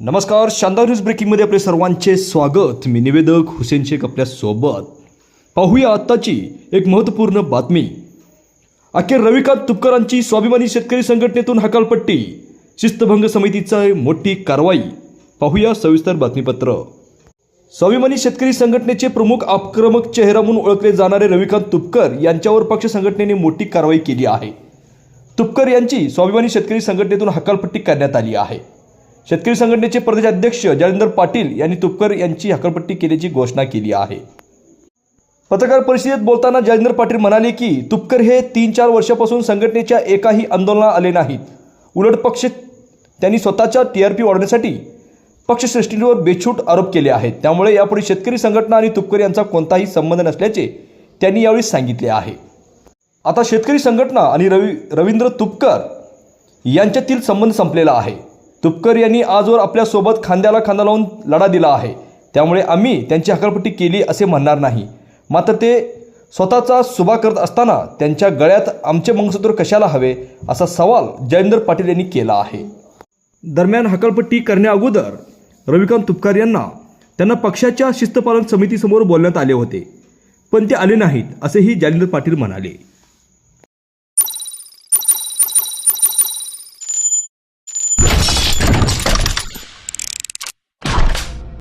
नमस्कार शानदार न्यूज ब्रेकिंगमध्ये आपले सर्वांचे स्वागत. मी निवेदक हुसेन शेख आपल्यासोबत पाहूया आत्ताची एक महत्त्वपूर्ण बातमी. अखेर रविकांत तुपकरांची स्वाभिमानी शेतकरी संघटनेतून हकालपट्टी. शिस्तभंग समितीचा मोठी कारवाई. पाहूया सविस्तर बातमीपत्र. स्वाभिमानी शेतकरी संघटनेचे प्रमुख आक्रमक चेहरा म्हणून ओळखले जाणारे रविकांत तुपकर यांच्यावर पक्ष संघटनेने मोठी कारवाई केली आहे. तुपकर यांची स्वाभिमानी शेतकरी संघटनेतून हकालपट्टी करण्यात आली आहे. शेतकरी संघटनेचे प्रदेशाध्यक्ष जयेंद्र पाटील यांनी तुपकर यांची हकलपट्टी केल्याची घोषणा केली आहे. पत्रकार परिषदेत बोलताना जयेंद्र पाटील म्हणाले की तुपकर हे तीन चार वर्षापासून संघटनेच्या एकाही आंदोलनात आले नाहीत. उलट पक्ष त्यांनी स्वतःच्या टी आर पी वाढवण्यासाठी पक्षश्रेष्ठींवर बेछूट आरोप केले आहेत. त्यामुळे यापुढे शेतकरी संघटना आणि तुपकर यांचा कोणताही संबंध नसल्याचे त्यांनी यावेळी सांगितले आहे. आता शेतकरी संघटना आणि रवी रवींद्र तुपकर यांच्यातील संबंध संपलेला आहे. तुपकर यांनी आजवर आपल्यासोबत खांद्याला खांदा लावून लढा दिला आहे. त्यामुळे आम्ही त्यांची हकालपट्टी केली असे म्हणणार नाही. मात्र ते स्वतःचा सुभा करत असताना त्यांच्या गळ्यात आमचे मंगसूत्र कशाला हवे असा सवाल जयेंद्र पाटील यांनी केला आहे. दरम्यान हकालपट्टी करण्याअगोदर रविकांत तुपकर यांना त्यांना पक्षाच्या शिस्तपालन समितीसमोर बोलण्यात आले होते. पण ते आले नाहीत असेही जालिंदर पाटील म्हणाले.